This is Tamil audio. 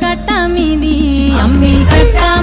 கட்டா மீதி அம்மி கட்டா